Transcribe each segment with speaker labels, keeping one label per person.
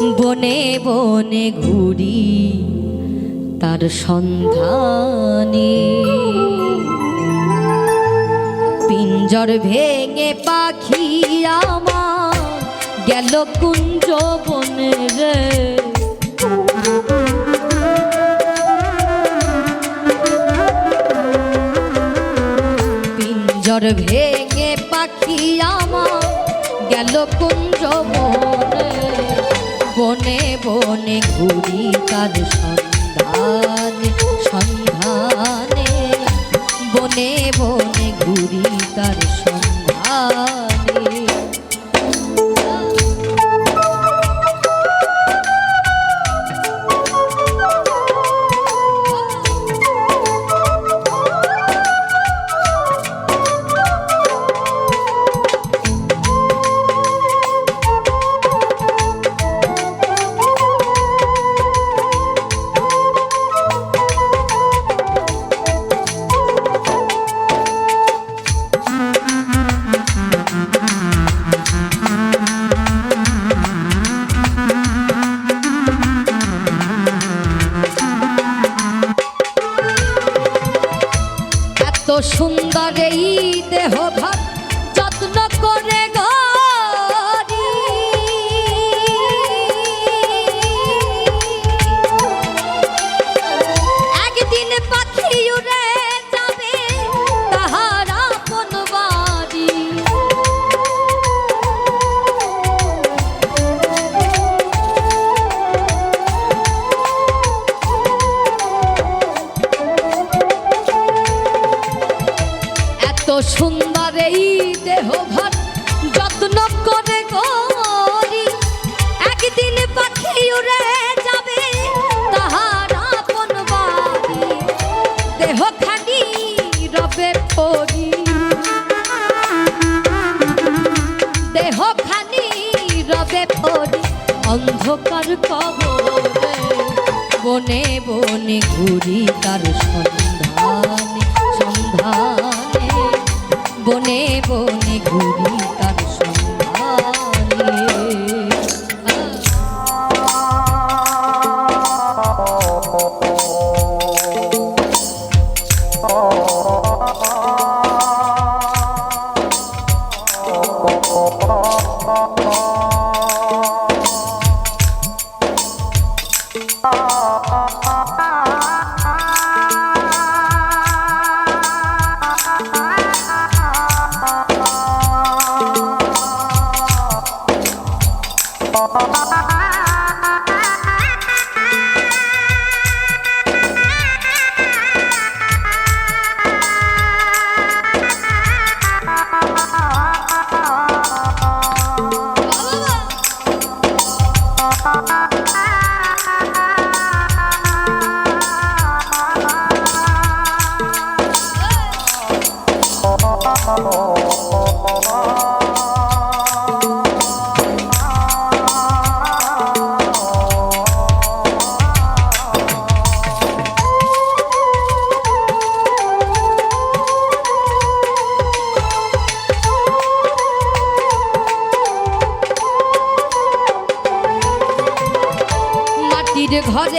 Speaker 1: বনে বনে ঘুরি তার সন্ধানে। পিঞ্জর ভেঙে পাখি আমার গেল কুঞ্জ বনে রে। পিঞ্জর ভেঙে পাখি আমার গেল কুঞ্জ বনে বনে ঘুরি তার সন্ধানে। সুন্দর এই দেহ সুন্দর এই দেহ ভার যত্ন করে গরি একদিন পাখি উড়ে যাবে, তাহার আপন বাড়ি। দেহ খানি রবে পরি দেহ খানি রবে পরি অন্ধকার কবরে বনে বনে ঘুরি তার সন্ধানে সন্ধানে। বনে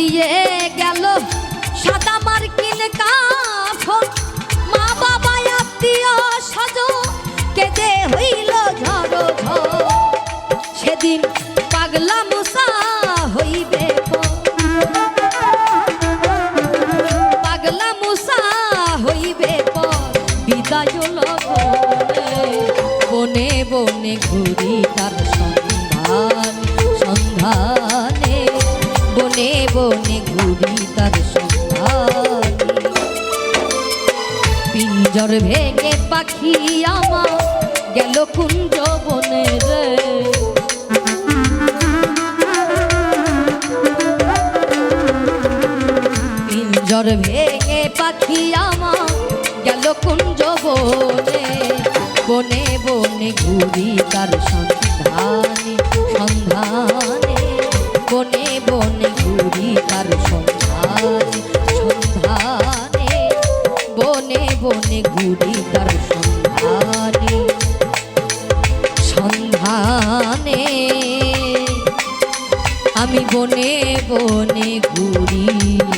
Speaker 1: দিয়ে গেল। সাদা মার্কিন কাফন মা বাবা আত্মীয় সজ কেঁদে হইল ঝড় সেদিন পাগলা মুসা হইবে। পাগলা মুসা হইবে বিদায় বনে বনে ঘুরি তার সন্ধান। বনে ঘুরি তার সন্ধান পিঞ্জর ভেঙে পাখি আমার গেল কুঞ্জ বনে রে। পিঞ্জর ভেঙে পাখি আমার গেল কুঞ্জ বনে। বনে বনে ঘুরি তার সন্ধানে সন্ধানে। বনে বনে ঘুরি তার ঘুরি তার সন্ধানে সন্ধানে। আমি বনে বনে ঘুরি।